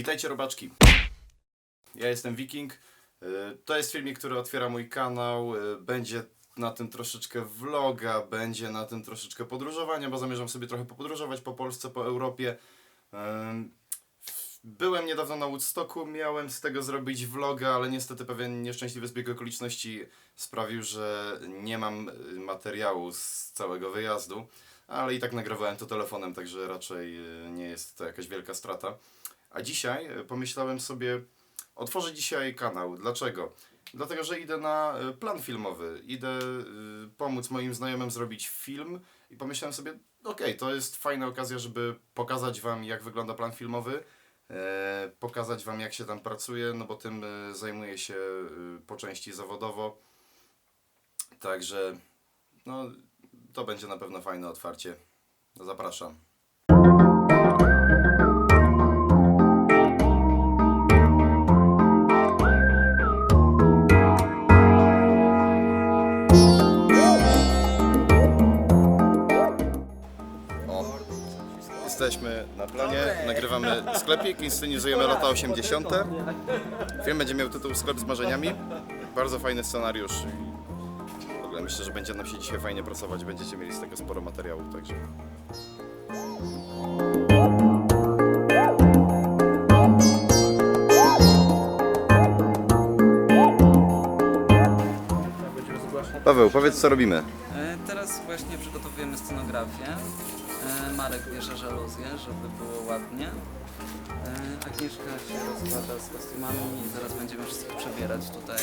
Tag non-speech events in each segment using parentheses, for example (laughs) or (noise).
Witajcie robaczki. Ja jestem Wiking. Y, To jest filmik, który otwiera mój kanał. Y, Będzie na tym troszeczkę vloga, będzie na tym troszeczkę podróżowania, bo zamierzam sobie trochę popodróżować po Polsce, po Europie. Ym, Byłem niedawno na Woodstocku, miałem z tego zrobić vloga, ale niestety pewien nieszczęśliwy zbieg okoliczności sprawił, że nie mam materiału z całego wyjazdu, ale i tak nagrywałem to telefonem, także raczej nie jest to jakaś wielka strata. A dzisiaj y, pomyślałem sobie, otworzę dzisiaj kanał. Dlaczego? Dlatego, że idę na y, plan filmowy. Idę y, pomóc moim znajomym zrobić film i pomyślałem sobie, okej, to jest fajna okazja, żeby pokazać Wam, jak wygląda plan filmowy, e, pokazać Wam, jak się tam pracuje, no bo tym e, zajmuję się e, po części zawodowo. Także, no, to będzie na pewno fajne otwarcie. Zapraszam. Jesteśmy na planie, nagrywamy sklepik, inscenizujemy lata 80. Film będzie miał tytuł Sklep z marzeniami. Bardzo fajny scenariusz. W ogóle myślę, że będzie nam się dzisiaj fajnie pracować, będziecie mieli z tego sporo materiału, także... Paweł, powiedz co robimy. E, Teraz właśnie przygotowujemy scenografię. E, Marek bierze żaluzję, żeby było ładnie. E, Agnieszka się rozkłada z kostiumami i zaraz będziemy wszystkich przebierać tutaj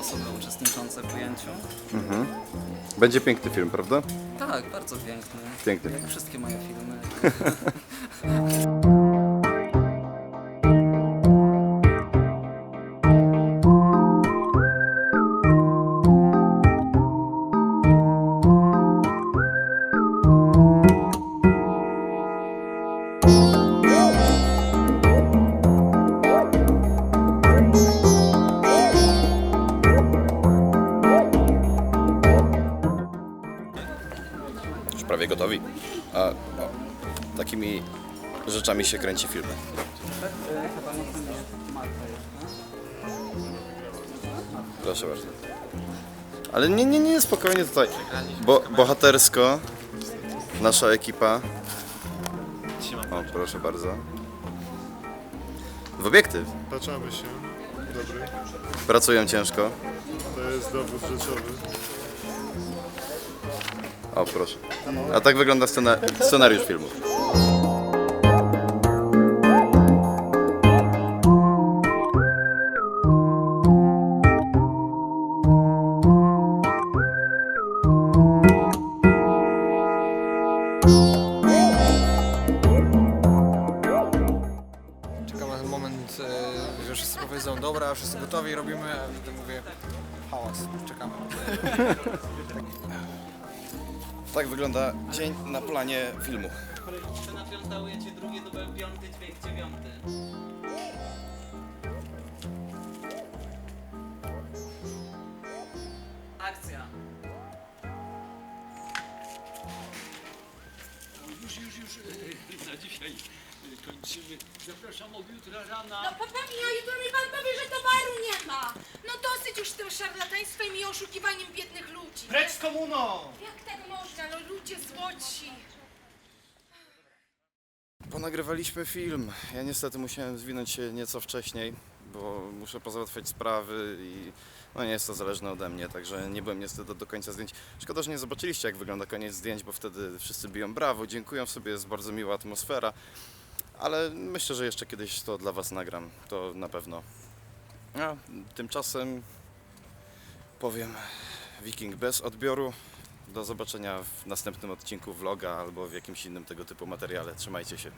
osoby uczestniczące w ujęciu. Będzie piękny film, prawda? Tak, bardzo piękny. Piękny. Jak wszystkie moje filmy. (laughs) prawie gotowi. A takimi rzeczami się kręci filmy. Proszę bardzo. Ale nie, nie, nie, spokojnie tutaj. Bo, bohatersko nasza ekipa. O, proszę bardzo. W obiektyw. Taczamy się. Dobry. Pracują ciężko. To jest dowód rzeczowy. O, proszę. A tak wygląda scena, scenariusz filmu. Czekam na ten moment, e, że wszyscy powiedzą dobra, wszyscy gotowi, robimy, a wtedy mówię hałas, czekamy. (laughs) Tak wygląda dzień na planie filmu. Scena piąta, ujęcie drugie, dubel piąty, dźwięk dziewiąty. Akcja. Już, już, już e, na dzisiaj e, kończymy. Zapraszam od jutra rana. No po pani, a jutro mi pan powie, że towaru nie ma. No dosyć już z tym szarlataństwem i oszukiwaniem biednych ludzi. Precz z komuną! Jak ludzie złoci. Ponagrywaliśmy film. Ja niestety musiałem zwinąć się nieco wcześniej, bo muszę pozałatwiać sprawy i no nie jest to zależne ode mnie, także nie byłem niestety do, końca zdjęć. Szkoda, że nie zobaczyliście jak wygląda koniec zdjęć, bo wtedy wszyscy biją brawo, dziękują sobie, jest bardzo miła atmosfera, ale myślę, że jeszcze kiedyś to dla Was nagram, to na pewno. A tymczasem powiem Wiking bez odbioru. Do zobaczenia w następnym odcinku vloga albo w jakimś innym tego typu materiale. Trzymajcie się.